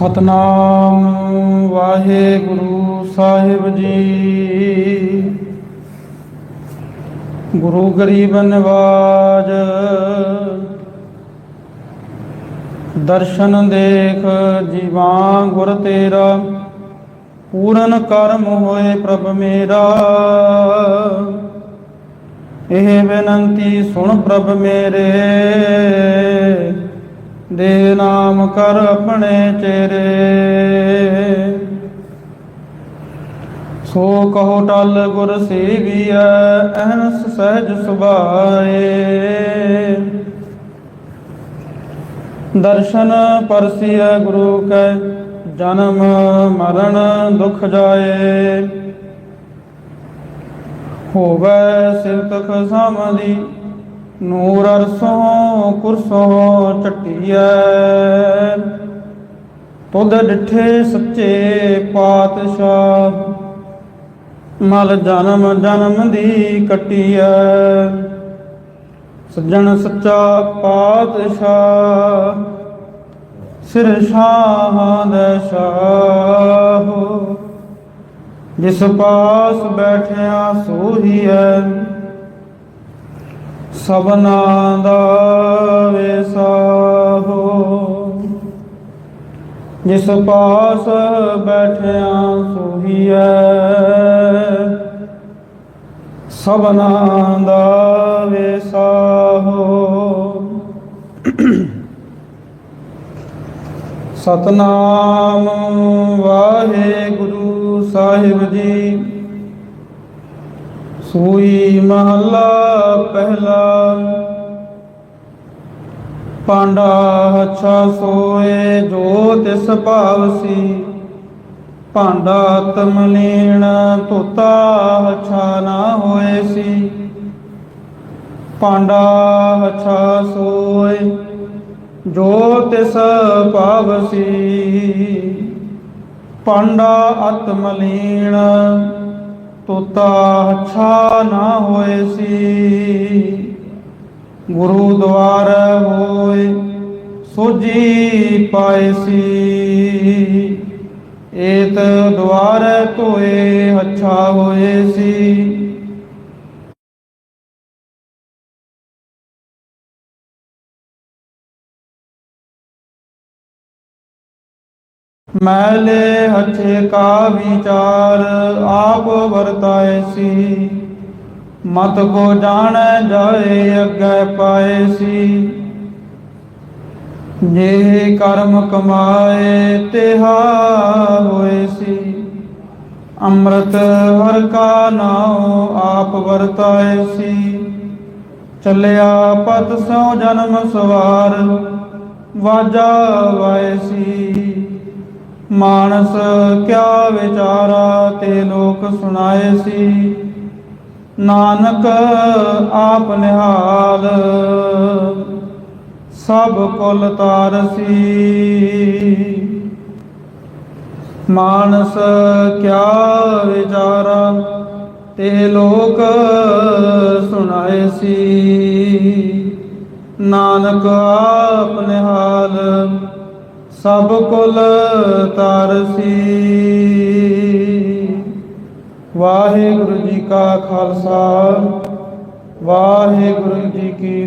ਸਤਨਾਮ ਵਾਹਿਗੁਰੂ ਸਾਹਿਬ ਜੀ। ਗੁਰੂ ਗਰੀਬ ਨਿਵਾਜ, ਦਰਸ਼ਨ ਦੇਖ ਜੀਵਾਂ ਗੁਰ ਤੇਰਾ, ਪੂਰਨ ਕਰਮ ਹੋਏ ਪ੍ਰਭ ਮੇਰਾ। ਇਹ ਬੇਨੰਤੀ ਸੁਣ ਪ੍ਰਭ ਮੇਰੇ। ਦੇ ਨਾਮ ਕਰ ਆਪਣੇ ਚਿਹਰੇ। ਸੋ ਕਹੋ ਟਲ ਗੁਰ ਸੇਵੀਐ ਅਹਨਸ ਸਹਿਜ ਸੁਭਾਏ। ਦਰਸ਼ਨ ਪਰਸਿਐ ਗੁਰੂ ਕੈ, ਜਨਮ ਮਰਨ ਦੁਖ ਜਾਏ। ਹੋਵੇ ਸਿਰਤਖ ਸਮਦੀ ਨੂਰ ਅਰਸੋਂ ਕੁਰਸੋਂ ਚਟਿਐ ਤੁਧ ਡਿਠੇ ਸੱਚੇ ਪਾਤਸ਼ਾਹ, ਮਲ ਜਨਮ ਜਨਮ ਦੀ ਕਟਿਐ। ਸੱਜਣ ਸੱਚਾ ਪਾਤਸ਼ਾਹ, ਸਿਰ ਸ਼ਾਹਾਂ ਦਾ ਸ਼ਾਹ। ਜਿਸ ਪਾਸ ਬੈਠਿਆ ਸੋਹੀਐ ਸਭਨਾ ਦਾ ਵਿਸਾਹੋ ਜਿਸ ਪਾਸ ਬੈਠਿਆ ਸੋਹੀਐ ਸਭਨਾ ਦਾ ਵਿਸਾਹੋ ਸਤਨਾਮ ਵਾਹਿਗੁਰੂ ਸਾਹਿਬ ਜੀ। ਸੂਈ ਮਹੱਲਾ ਪਹਿਲਾ। ਪਾਂਡਾ ਹੱਛਾ ਸੋਏ ਜੋ ਤਿਸ ਭਾਵਸੀ ਭਾਂਡਾ ਆਤਮ ਤੋਤਾ ਧੋਤਾ ਨਾ ਹੋਏ ਸੀ। ਪਾਂਡਾ ਹੱਛਾ ਸੋਏ ਜੋ ਤਿਸ ਭਾਵਸੀ ਪਾਂਡਾ ਆਤਮ ਲੀਣ ਤੋਤਾ ਅੱਛਾ ਨਾ ਹੋਏ ਸੀ। ਗੁਰੂ ਦੁਆਰ ਹੋਏ ਸੋਜੀ ਪਾਏ ਸੀ। ਏਤ ਦੁਆਰ ਧੋਏ ਅੱਛਾ ਹੋਏ ਸੀ। ਮੈਲੇ ਹੱਥੇ ਕਾ ਵਿਚਾਰ, ਆਪ ਵਰਤਾਏ ਸੀ। ਮਤ ਕੋ ਜਾਣੈ ਜਾਏ, ਅੱਗੇ ਪਾਏ ਸੀ। ਜੇ ਕਰਮ ਕਮਾਏ, ਤਿਹਾ ਹੋਏ ਸੀ। ਅੰਮ੍ਰਿਤ ਹਰ ਕਾ ਨਾਉ, ਆਪ ਵਰਤਾਏ ਸੀ। ਚੱਲਿਆ ਪਤ ਸੋ ਜਨਮ ਸਵਾਰ, ਵਾਜਾ ਵਾਏ ਸੀ। ਮਾਨਸ ਕਿਆ ਵਿਚਾਰਾ ਤੇ ਲੋਕ ਸੁਣਾਏ ਸੀ। ਨਾਨਕ ਆਪ ਨਿਹਾਲ, ਸਭ ਕੁਲ ਤਾਰਸੀ ਮਾਨਸ ਕਿਆ ਵਿਚਾਰਾ ਤੇ ਲੋਕ ਸੁਣਾਏ ਸੀ। ਨਾਨਕ ਆਪ ਨਿਹਾਲ ਸਭ ਕੁਲ ਤਰਸੀ ਵਾਹਿਗੁਰੂ ਜੀ ਕਾ ਖਾਲਸਾ ਵਾਹਿਗੁਰੂ ਜੀ ਕੀ